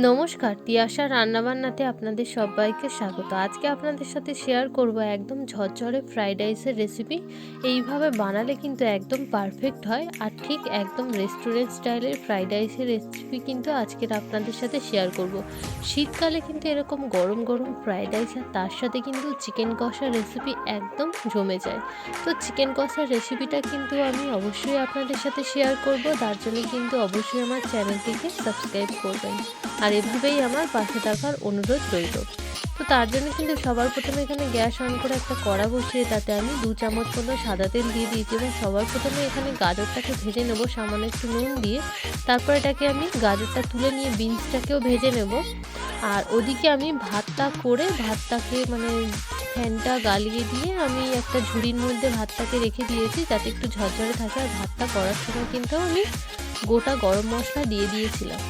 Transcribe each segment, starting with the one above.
নমস্কার, তিয়াশা রান্নাবান্নাতে আপনাদের সবাইকে স্বাগত। আজকে আপনাদের সাথে শেয়ার করব একদম ঝরঝরে ফ্রাইড রাইসের রেসিপি এইভাবে বানালে কিন্তু একদম পারফেক্ট হয়। আর ঠিক একদম রেস্টুরেন্ট স্টাইলের ফ্রাইড রাইসের রেসিপি কিন্তু আজকের আপনাদের সাথে শেয়ার করব। শীতকালে কিন্তু এরকম গরম গরম ফ্রাইড রাইস আর তার সাথে কিন্তু চিকেন কষার রেসিপি একদম জমে যায়। তো চিকেন কষার রেসিপিটা কিন্তু আমি অবশ্যই আপনাদের সাথে শেয়ার করব। তার জন্য কিন্তু অবশ্যই আমার চ্যানেলটিকে সাবস্ক্রাইব করবেন। আর এভাবেই আমার পাশে থাকার অনুরোধ রইল। তো তার জন্য কিন্তু সবার প্রথমে এখানে গ্যাস অন করে একটা কড়া বসিয়ে তাতে আমি দু চামচ মতো সাদা তেল দিয়ে দিয়েছি এবং সবার প্রথমে এখানে গাজরটাকে ভেজে নেব, সামান্য একটু নুন দিয়ে। তারপর এটাকে আমি গাজরটা তুলে নিয়ে বিনসটাকেও ভেজে নেব। আর ওদিকে আমি ভাতটা করে ভাতটাকে মানে ফ্যানটা গালিয়ে দিয়ে আমি একটা ঝুড়ির মধ্যে ভাতটাকে রেখে দিয়েছি, যাতে একটু ঝরঝরে থাকে। আর ভাতটা করার সময় কিন্তু আমি গোটা গরম মশলা দিয়ে দিয়েছিলাম।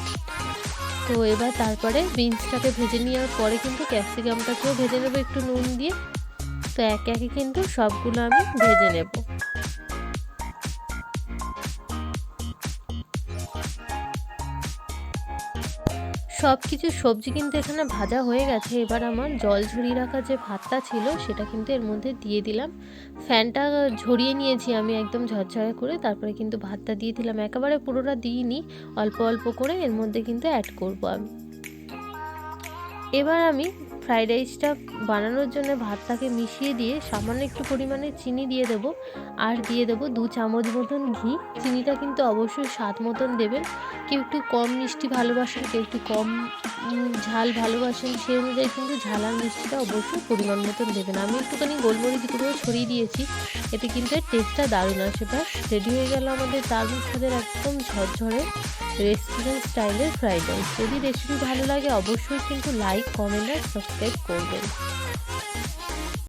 তো এবার তারপরে বিনসটাকে ভেজে নেওয়ার পরে কিন্তু ক্যাপসিকামটাকেও ভেজে নেব একটু নুন দিয়ে। তো একে একে কিন্তু সবগুলো আমি ভেজে নেব। সব কিছু সবজি কিন্তু এখানে ভাজা হয়ে গেছে। এবার আমার জল ঝরিয়ে রাখা যে ভাতটা ছিল, সেটা কিন্তু এর মধ্যে দিয়ে দিলাম। ফ্যানটা ঝরিয়ে নিয়েছি আমি একদম ঝরঝরে করে, তারপরে কিন্তু ভাতটা দিয়ে দিলাম। একেবারে পুরোটা দিইনি, অল্প অল্প করে এর মধ্যে কিন্তু অ্যাড করব আমি। এবার আমি ফ্রাইড রাইসটা বানানোর জন্য ভাতটাকে মিশিয়ে দিয়ে সামান্য একটু পরিমাণে চিনি দিয়ে দেবো। আর দিয়ে দেবো দু চামচ মতন ঘি। চিনিটা কিন্তু অবশ্যই স্বাদ মতন দেবেন। কেউ একটু কম মিষ্টি ভালোবাসেন, কেউ একটু কম ঝাল ভালোবাসেন সেই অনুযায়ী কিন্তু ঝাল আর মিষ্টিটা অবশ্যই পরিমাণ মতন দেবেন। আমি একটুখানি গোলমরিচ গুঁড়ো ছড়িয়ে দিয়েছি। এতে কিন্তু টেস্টটা দারুণ আসে। ব্যাস রেডি হয়ে গেল আমাদের দারুণ স্বাদের একদম ঝরঝরে রেস্টুরেন্ট স্টাইলের ফ্রাইড রাইস। যদি রেসিপি ভালো লাগে অবশ্যই কিন্তু লাইক কমেন্ট আর সাবস্ক্রাইব করবেন